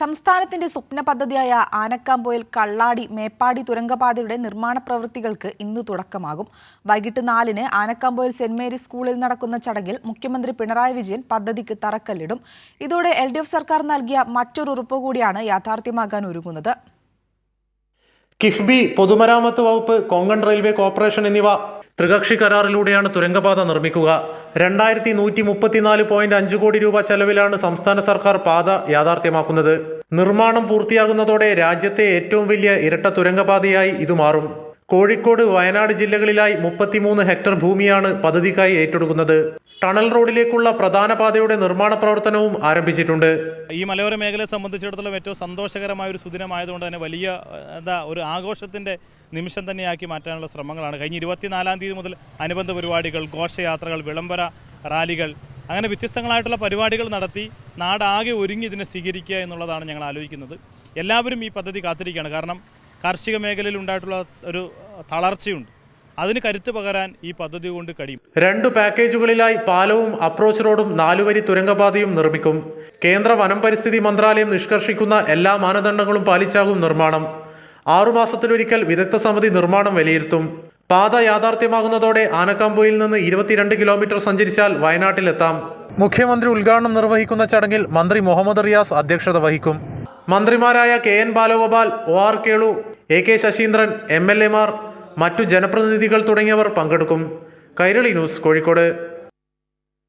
സംസ്ഥാനത്തിന്റെ സ്വപ്ന പദ്ധതിയായ ആനക്കാമ്പോയിൽ കള്ളാടി മേപ്പാടി തുരങ്കപാതയുടെ നിർമ്മാണ പ്രവൃത്തികൾക്ക് ഇന്ന് തുടക്കമാകും. വൈകിട്ട് നാലിന് ആനക്കാമ്പോയിൽ സെന്റ് മേരീസ് സ്കൂളിൽ നടക്കുന്ന ചടങ്ങിൽ മുഖ്യമന്ത്രി പിണറായി വിജയൻ പദ്ധതിക്ക് തറക്കല്ലിടും. ഇതോടെ എൽ സർക്കാർ നൽകിയ മറ്റൊരു ഉറപ്പ് കൂടിയാണ് യാഥാർത്ഥ്യമാകാൻ ഒരുങ്ങുന്നത്. കിഫ്ബി പൊതുമരാമത്ത് വകുപ്പ് കൊങ്കൺ റെയിൽവേ കോർപ്പറേഷൻ എന്നിവ ത്രികക്ഷി കരാറിലൂടെയാണ് തുരങ്കപാത നിർമ്മിക്കുക. രണ്ടായിരത്തി നൂറ്റി മുപ്പത്തിനാല് പോയിന്റ് അഞ്ച് കോടി രൂപ ചെലവിലാണ് സംസ്ഥാന സർക്കാർ പാത യാഥാർത്ഥ്യമാക്കുന്നത്. നിർമ്മാണം പൂർത്തിയാകുന്നതോടെ രാജ്യത്തെ ഏറ്റവും വലിയ ഇരട്ട തുരങ്കപാതയായി ഇത് മാറും. കോഴിക്കോട് വയനാട് ജില്ലകളിലായി മുപ്പത്തിമൂന്ന് ഹെക്ടർ ഭൂമിയാണ് പദ്ധതിക്കായി ഏറ്റെടുക്കുന്നത്. ടണൽ റോഡിലേക്കുള്ള പ്രധാന പാതയുടെ നിർമ്മാണ പ്രവർത്തനവും ആരംഭിച്ചിട്ടുണ്ട്. ഈ മലയോര മേഖലയെ സംബന്ധിച്ചിടത്തോളം ഏറ്റവും സന്തോഷകരമായ ഒരു സുദിനമായതുകൊണ്ട് തന്നെ വലിയ എന്താ ഒരു ആഘോഷത്തിന്റെ നിമിഷം തന്നെയാക്കി മാറ്റാനുള്ള ശ്രമങ്ങളാണ്. കഴിഞ്ഞ ഇരുപത്തിനാലാം തീയതി മുതൽ അനുബന്ധ പരിപാടികൾ ഘോഷയാത്രകൾ വിളംബര റാലികൾ അങ്ങനെ വ്യത്യസ്തങ്ങളായിട്ടുള്ള പരിപാടികൾ നടത്തി നാടാകെ ഒരുങ്ങി ഇതിനെ സ്വീകരിക്കുക എന്നുള്ളതാണ് ഞങ്ങൾ ആലോചിക്കുന്നത്. എല്ലാവരും ഈ പദ്ധതി കാത്തിരിക്കുകയാണ്. കാരണം കാർഷിക മേഖലയിൽ ഉണ്ടായിട്ടുള്ള ഒരു തളർച്ചയുണ്ട്. അതിന് കരുത്ത് പകരാൻ ഈ പദ്ധതി കൊണ്ട് കഴിയും. രണ്ട് പാക്കേജുകളിലായി പാലവും അപ്രോച്ച് റോഡും നാലുവരി തുരങ്കപാതയും നിർമ്മിക്കും. കേന്ദ്ര വനം പരിസ്ഥിതി മന്ത്രാലയം നിഷ്കർഷിക്കുന്ന എല്ലാ മാനദണ്ഡങ്ങളും പാലിച്ചാകും നിർമ്മാണം. ആറുമാസത്തിലൊരിക്കൽ വിദഗ്ധ സമിതി നിർമ്മാണം വിലയിരുത്തും. പാത യാഥാർത്ഥ്യമാകുന്നതോടെ ആനക്കാമ്പൊയിൽ നിന്ന് ഇരുപത്തിരണ്ട് കിലോമീറ്റർ സഞ്ചരിച്ചാൽ വയനാട്ടിലെത്താം. മുഖ്യമന്ത്രി ഉദ്ഘാടനം നിർവഹിക്കുന്ന ചടങ്ങിൽ മന്ത്രി മുഹമ്മദ് റിയാസ് അധ്യക്ഷത വഹിക്കും. മന്ത്രിമാരായ K N Balagopal O R Kelu A K Saseendran M L എമാർ മറ്റു ജനപ്രതിനിധികൾ തുടങ്ങിയവർ പങ്കെടുക്കും. കൈരളി ന്യൂസ് കോഴിക്കോട്.